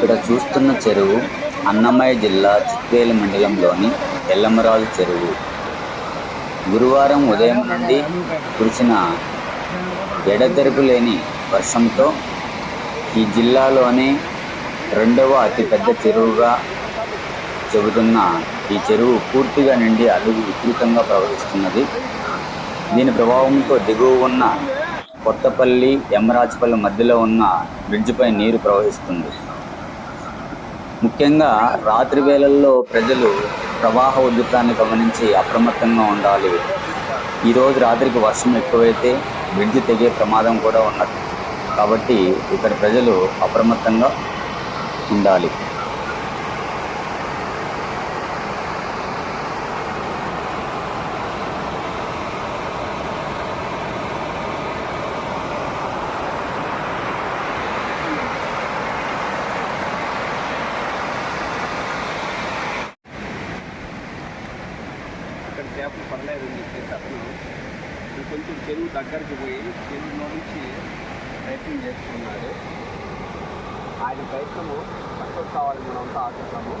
ఇక్కడ చూస్తున్న చెరువు అన్నమయ్య జిల్లా చిత్తేలు మండలంలోని ఎల్లమరాజు చెరువు. గురువారం ఉదయం నుండి కురిసిన ఎడతెరపు లేని వర్షంతో ఈ జిల్లాలోనే రెండవ అతిపెద్ద చెరువుగా చెబుతున్న ఈ చెరువు పూర్తిగా నిండి అడుగు విపరీతంగా ప్రవహిస్తున్నది. దీని ప్రభావంతో దిగువ ఉన్న కొత్తపల్లి యమరాజపల్లి మధ్యలో ఉన్న బ్రిడ్జిపై నీరు ప్రవహిస్తుంది. ముఖ్యంగా రాత్రి వేళల్లో ప్రజలు ప్రవాహ ఉధృతాన్ని గమనించి అప్రమత్తంగా ఉండాలి. ఈరోజు రాత్రికి వర్షం ఎక్కువైతే బ్రిడ్జి తెగే ప్రమాదం కూడా ఉన్నది. కాబట్టి ఇక్కడ ప్రజలు అప్రమత్తంగా ఉండాలి. ఇక్కడ చేపలు పడలేదు అని చెప్పేసి అతను ఇప్పుడు కొంచెం చెరువు దగ్గరికి పోయి చెరువులో నుంచి ప్రయత్నం చేస్తున్నాడు. ఆయన ప్రయత్నము సక్సెస్ కావాలని మనం అంతా ఆశిస్తాము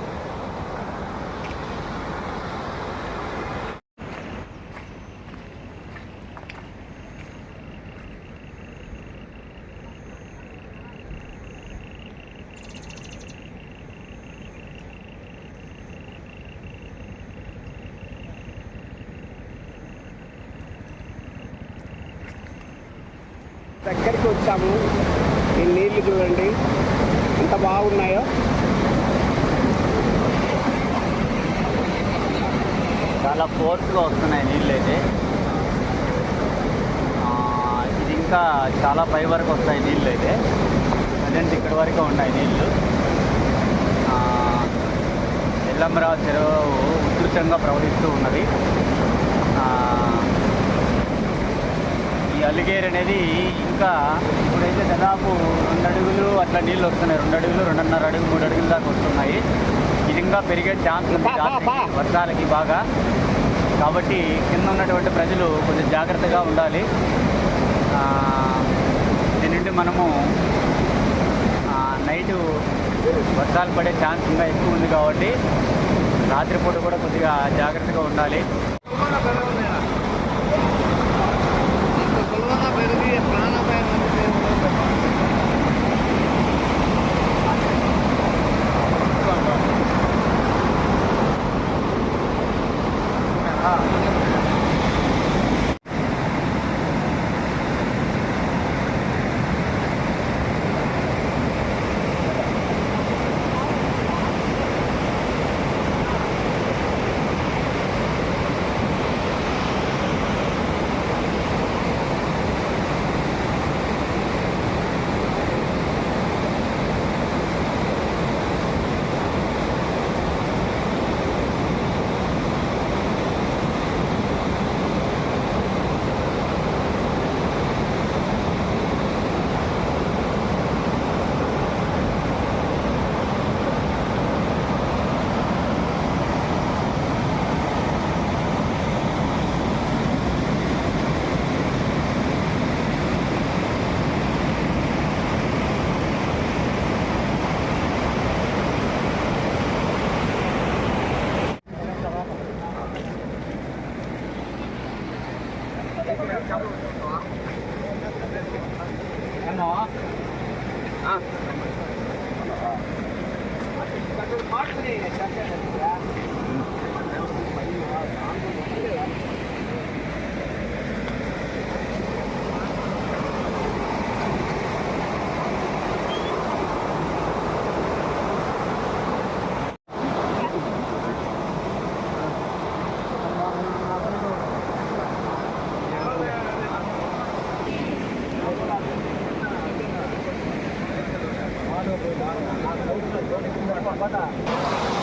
దగ్గరికి వచ్చాము. ఈ నీళ్ళు చూడండి. ఎంత బాగున్నాయో. చాలా ఫోర్స్గా వస్తున్నాయి నీళ్ళు అయితే ఇది ఇంకా చాలా పై వరకు వస్తాయి నీళ్ళు అయితే ప్రజెంట్ ఇక్కడి వరకు ఉన్నాయి నీళ్ళు ఆ, ఎల్లమ్మరావు చెరువు ఉధృతంగా ప్రవహిస్తూ ఉన్నది. ఈ అలిగేరు అనేది ఇంకా ఇప్పుడైతే దాదాపు రెండు అడుగులు అట్లా నీళ్ళు వస్తున్నాయి. రెండు అడుగులు రెండున్నర అడుగు మూడు అడుగుల దాకా వస్తున్నాయి. ఇది ఇంకా పెరిగే ఛాన్స్ ఉంది. వర్షాలకి బాగా. కాబట్టి కింద ఉన్నటువంటి ప్రజలు కొంచెం జాగ్రత్తగా ఉండాలి. దీని నుండి మనము నైటు వర్షాలు పడే ఛాన్స్ ఇంకా ఎక్కువ ఉంది కాబట్టి రాత్రిపూట కూడా కొద్దిగా జాగ్రత్తగా ఉండాలి. な。あ。Thank you.